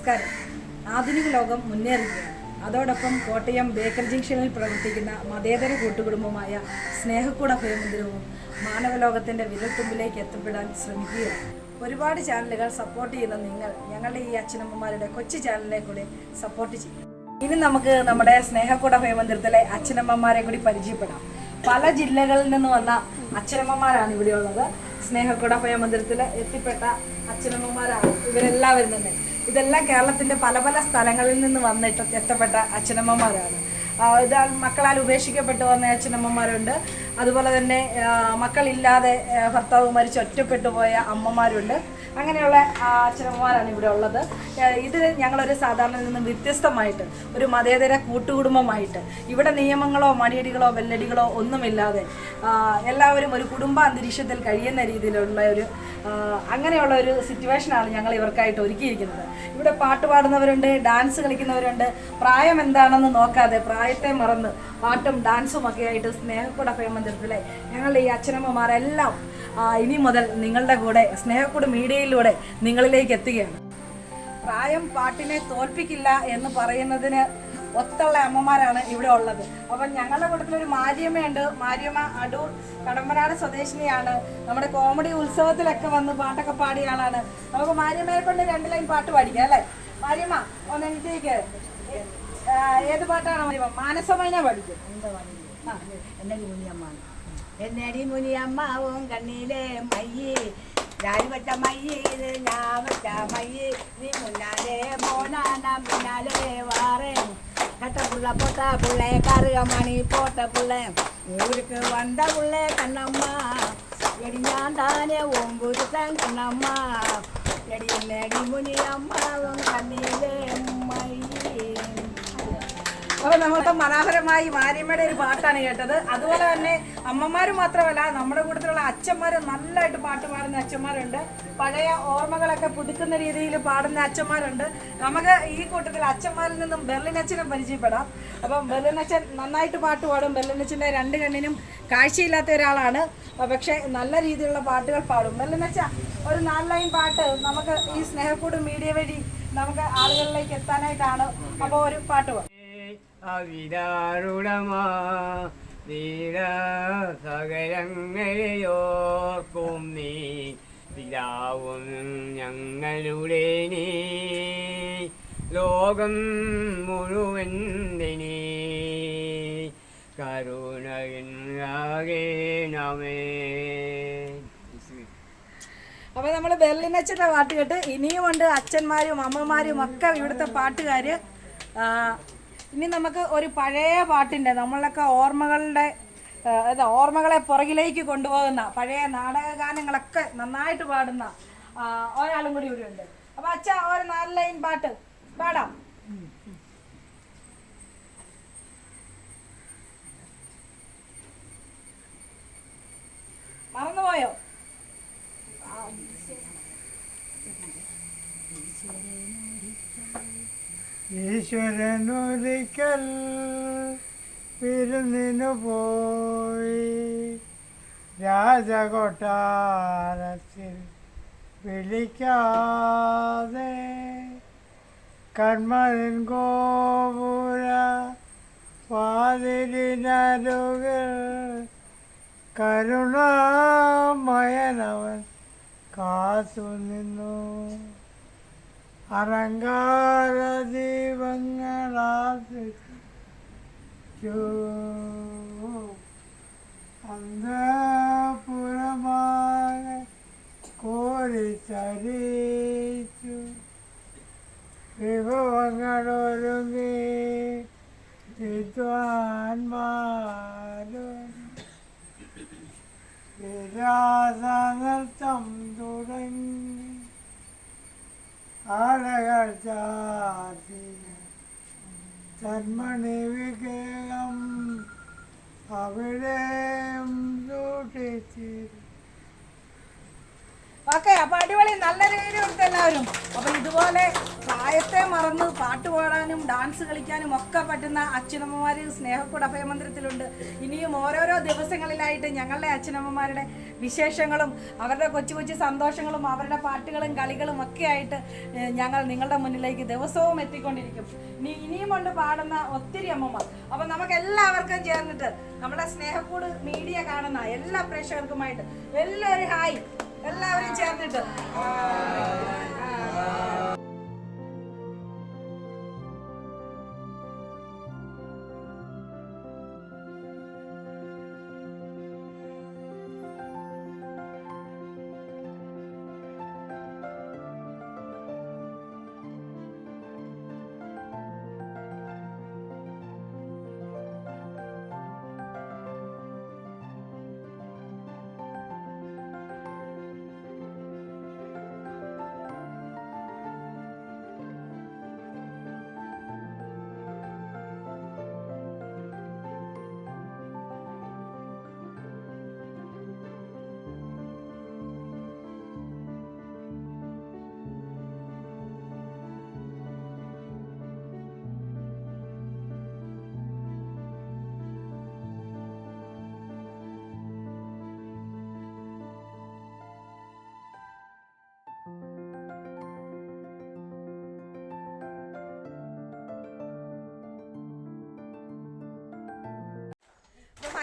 നമസ്കാരം. ആധുനിക ലോകം മുന്നേറുകയാണ്. അതോടൊപ്പം കോട്ടയം ബേക്കൽ ജംഗ്ഷനിൽ പ്രവർത്തിക്കുന്ന മതേതര കൂട്ടുകുടുംബമായ സ്നേഹക്കൂട ഭയമന്ദിരവും മാനവലോകത്തിന്റെ വിരൽത്തുമ്പിലേക്ക് എത്തപ്പെടാൻ ശ്രമിക്കുകയാണ്. ഒരുപാട് ചാനലുകൾ സപ്പോർട്ട് ചെയ്യുന്ന നിങ്ങൾ ഞങ്ങളുടെ ഈ അച്ഛനമ്മമാരുടെ കൊച്ചു ചാനലിനെ കൂടി സപ്പോർട്ട് ചെയ്യും. ഇനി നമുക്ക് നമ്മുടെ സ്നേഹക്കൂട ഭയമന്ദിരത്തിലെ അച്ഛനമ്മമാരെ കൂടി പരിചയപ്പെടാം. പല ജില്ലകളിൽ നിന്ന് വന്ന അച്ഛനമ്മമാരാണ് ഇവിടെയുള്ളത്. സ്നേഹക്കൂട അഭയമന്ദിരത്തിൽ എത്തിപ്പെട്ട അച്ഛനമ്മമാരാണ് ഇവരെല്ലാവരും തന്നെ. ഇതെല്ലാം കേരളത്തിന്റെ പല പല സ്ഥലങ്ങളിൽ നിന്ന് വന്നിട്ട് എത്തപ്പെട്ട അച്ഛനമ്മമാരാണ്. ഇത് മക്കളാൽ ഉപേക്ഷിക്കപ്പെട്ടു വന്ന അച്ഛനമ്മമാരുണ്ട്. അതുപോലെ തന്നെ മക്കളില്ലാതെ ഭർത്താവ് മരിച്ച് ഒറ്റപ്പെട്ടു പോയ അമ്മമാരുണ്ട്. അങ്ങനെയുള്ള അച്ഛനമ്മമാരാണ് ഇവിടെ ഉള്ളത്. ഇത് ഞങ്ങളൊരു സാധാരണ നിന്നും വ്യത്യസ്തമായിട്ട് ഒരു മതേതര കൂട്ടുകുടുംബമായിട്ട്. ഇവിടെ നിയമങ്ങളോ മണിയടികളോ വെല്ലടികളോ ഒന്നുമില്ലാതെ എല്ലാവരും ഒരു കുടുംബ അന്തരീക്ഷത്തിൽ കഴിയുന്ന രീതിയിലുള്ള ഒരു അങ്ങനെയുള്ള ഒരു സിറ്റുവേഷനാണ് ഞങ്ങൾ ഇവർക്കായിട്ട് ഒരുക്കിയിരിക്കുന്നത്. ഇവിടെ പാട്ട് പാടുന്നവരുണ്ട് ഡാൻസ് കളിക്കുന്നവരുണ്ട്. പ്രായം എന്താണെന്ന് നോക്കാതെ പ്രായത്തെ മറന്ന് പാട്ടും ഡാൻസും ഒക്കെ ആയിട്ട് സ്നേഹക്കൂട മന്ദിരത്തിലെ ഞങ്ങളുടെ ഈ അച്ഛനമ്മമാരെല്ലാം ഇനി മുതൽ നിങ്ങളുടെ കൂടെ സ്നേഹക്കൂട് മീഡിയയിലൂടെ നിങ്ങളിലേക്ക് എത്തുകയാണ്. പ്രായം പാട്ടിനെ തോൽപ്പിക്കില്ല എന്ന് പറയുന്നതിന് ഒത്തുള്ള അമ്മമാരാണ് ഇവിടെ ഉള്ളത്. അപ്പം ഞങ്ങളുടെ കൂട്ടത്തിൽ ഒരു മാരിയമ്മയുണ്ട്. മാരിയമ്മ അടൂർ കടമ്പനാട് സ്വദേശിനിയാണ്. നമ്മുടെ കോമഡി ഉത്സവത്തിലൊക്കെ വന്ന് പാട്ടൊക്കെ പാടിയ ആളാണ്. നമുക്ക് മാരിയമ്മയെ കൊണ്ട് രണ്ട് ലൈൻ പാട്ട് പാടിക്കാം അല്ലേ? മാരിയമ്മ ഒന്ന് എനിക്ക് ഏത് പാട്ടാണ് മാരിയമ്മ? മാനസമൈന പഠിക്കും ആ എന്നടി മുനിയമ്മ എന്നടി മുനിയമ്മാവും കണ്ണിലെ മയ്യേ ഞാൻ വെച്ച മയ്യേ ഇത് ഞാൻ വെച്ച മയ്യേ നീ മുന്നാലെ മോനാന പിന്നാലെ വാറേ കട്ട പുള്ള പൊട്ട പുള്ളേ കറുക മണി പോട്ട പുള്ളേ ஊருக்கு வந்த புள்ளே கண்ணம்மா எடி நான் தானே ஒம்புருத்தன் கண்ணம்மா எடி நடி முனி அம்மாவும் கண்ணிலே மையே അപ്പൊ നമ്മളിപ്പോ മനോഹരമായി മാരിയമ്മയുടെ ഒരു പാട്ടാണ് കേട്ടത്. അതുപോലെ തന്നെ അമ്മമാര് മാത്രമല്ല നമ്മുടെ കൂട്ടത്തിലുള്ള അച്ഛന്മാര് നല്ലതായിട്ട് പാട്ട് പാടുന്ന അച്ഛന്മാരുണ്ട്. പഴയ ഓർമ്മകളൊക്കെ പുതുക്കുന്ന രീതിയിൽ പാടുന്ന അച്ഛന്മാരുണ്ട്. നമുക്ക് ഈ കൂട്ടത്തിൽ അച്ഛന്മാരിൽ നിന്നും ബെർലിനച്ഛനെ പരിചയപ്പെടാം. അപ്പം ബെർലിനച്ഛൻ നന്നായിട്ട് പാട്ട് പാടും. ബെർലിനച്ഛന്റെ രണ്ട് കണ്ണിനും കാഴ്ചയില്ലാത്ത ഒരാളാണ്. പക്ഷെ നല്ല രീതിയിലുള്ള പാട്ടുകൾ പാടും. ബെർലിനച്ഛ ഒരു നാല് ലൈൻ പാട്ട് നമുക്ക് ഈ സ്നേഹക്കൂട് മീഡിയ വഴി നമുക്ക് ആളുകളിലേക്ക് എത്താനായിട്ടാണ്. അപ്പോൾ ഒരു പാട്ട് പാടും അവിതാരുടമാ നീ. പിതാവും ഞങ്ങളുടെ നീ. ലോകം മുഴുവൻ നീ. അപ്പൊ നമ്മൾ ബെർലിനച്ഛന്റെ പാട്ട് കേട്ട് ഇനിയുമുണ്ട് അച്ഛന്മാരും അമ്മമാരും ഒക്കെ ഇവിടുത്തെ പാട്ടുകാര്. ഇനി നമുക്ക് ഒരു പഴയ പാട്ടിന്റെ നമ്മളൊക്കെ ഓർമ്മകളുടെ ഓർമ്മകളെ പുറകിലേക്ക് കൊണ്ടുപോകുന്ന പഴയ നാടക ഗാനങ്ങളൊക്കെ നന്നായിട്ട് പാടുന്ന ഒരാളും കൂടി ഇവിടെ ഉണ്ട്. അപ്പൊ അച്ഛ ഒരു നാല് ലൈൻ പാട്ട് പാടാം. മറന്നുപോയോ? ഈശ്വരനൊരിക്കൽ വിരുന്നിനു പോയി. രാജകൊട്ടാരത്തിൽ വിളിക്കാതെ കൺമരൻ ഗോപുര വാതിലിനരുകൾ കരുണാമയനവൻ കാത്തു നിന്നു അലങ്കാര ദീപങ്ങളാസിച്ചു അന്തപുരമായ വിഭവങ്ങളൊരുങ്ങി വിദ്വാൻമാരും വിരാസനൃത്തം തുടങ്ങി. ആളകൾ ചാർത്തി തന്മണി വികേയം അവിടെയും ഓക്കെ അപ്പൊ അടിപൊളി നല്ല രീതിയിൽ കൊടുത്ത എല്ലാവരും. അപ്പൊ ഇതുപോലെ പ്രായത്തെ മറന്ന് പാട്ട് പാടാനും ഡാൻസ് കളിക്കാനും ഒക്കെ പറ്റുന്ന അച്ഛനമ്മമാര് സ്നേഹക്കൂട് അഭയമന്ദിരത്തിലുണ്ട് ഇനിയും ഓരോരോ ദിവസങ്ങളിലായിട്ട് ഞങ്ങളുടെ അച്ഛനമ്മമാരുടെ വിശേഷങ്ങളും അവരുടെ കൊച്ചു കൊച്ചു സന്തോഷങ്ങളും അവരുടെ പാട്ടുകളും കളികളും ഒക്കെ ആയിട്ട് ഞങ്ങൾ നിങ്ങളുടെ മുന്നിലേക്ക് ദിവസവും എത്തിക്കൊണ്ടിരിക്കും. ഇനി ഇനിയും കൊണ്ട് പാടുന്ന ഒത്തിരി അമ്മമാർ. അപ്പൊ നമുക്ക് എല്ലാവർക്കും ചേർന്നിട്ട് നമ്മുടെ സ്നേഹക്കൂട് മീഡിയ കാണുന്ന എല്ലാ പ്രേക്ഷകർക്കുമായിട്ട് എല്ലാവരും ഹായ്. എല്ലാവരും ചേർന്നിട്ട്.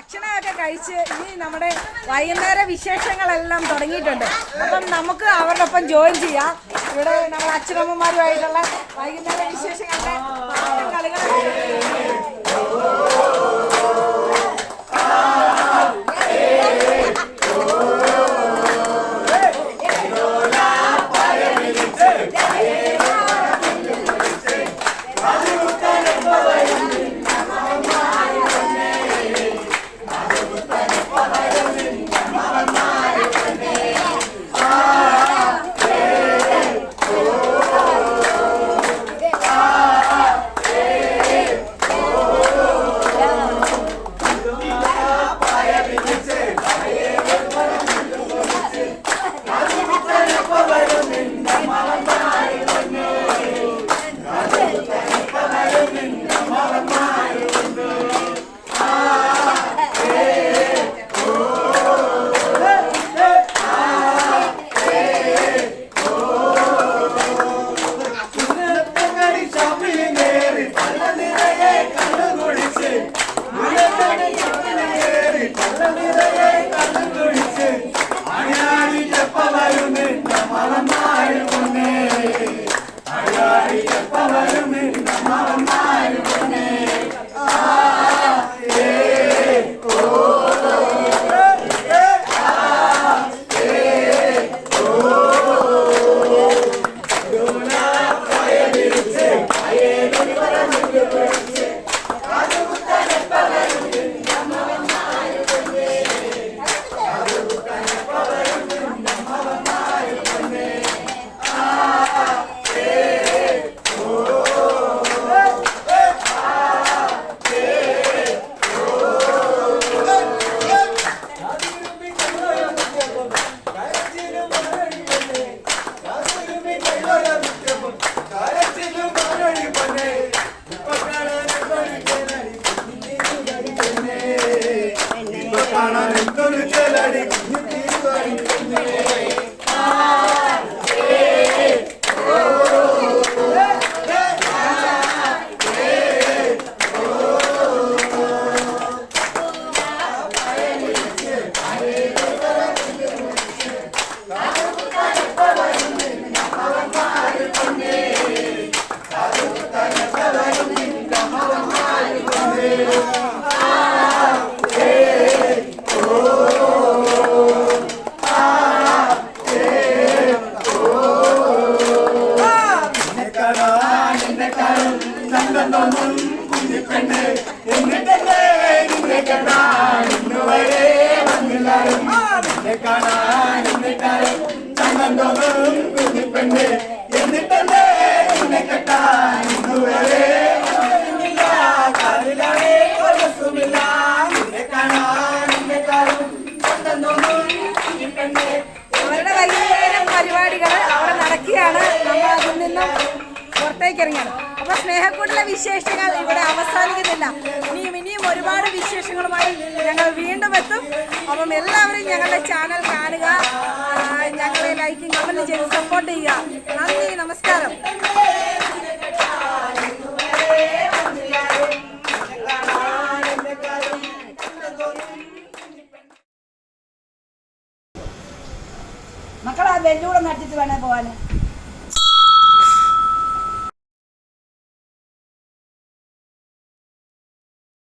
ഭക്ഷണമൊക്കെ കഴിച്ച് ഇനി നമ്മുടെ വൈകുന്നേര വിശേഷങ്ങളെല്ലാം തുടങ്ങിയിട്ടുണ്ട്. അപ്പം നമുക്ക് അവരുടെ ഒപ്പം ജോയിൻ ചെയ്യാം. ഇവിടെ നമ്മുടെ അച്ഛനമ്മമാരുമായിട്ടുള്ള വൈകുന്നേര വിശേഷങ്ങളുടെ പാട്ടും സ്നേഹക്കൂട്ടിലെ വിശേഷങ്ങൾ ഇവിടെ അവസാനിക്കുന്നില്ല. ഇനിയും ഇനിയും ഒരുപാട് വിശേഷങ്ങളുമായി ഞങ്ങൾ വീണ്ടും എത്തും. അപ്പം എല്ലാവരും ഞങ്ങളുടെ ചാനൽ കാണുക. ആ, ഞങ്ങളെ ലൈക്കും കമന്റ് ചെയ്ത് സപ്പോർട്ട് ചെയ്യുക. നന്ദി നമസ്കാരം. മക്കളാ വെല്ലൂടെ നട്ടിട്ട് വേണേ പോവാന്.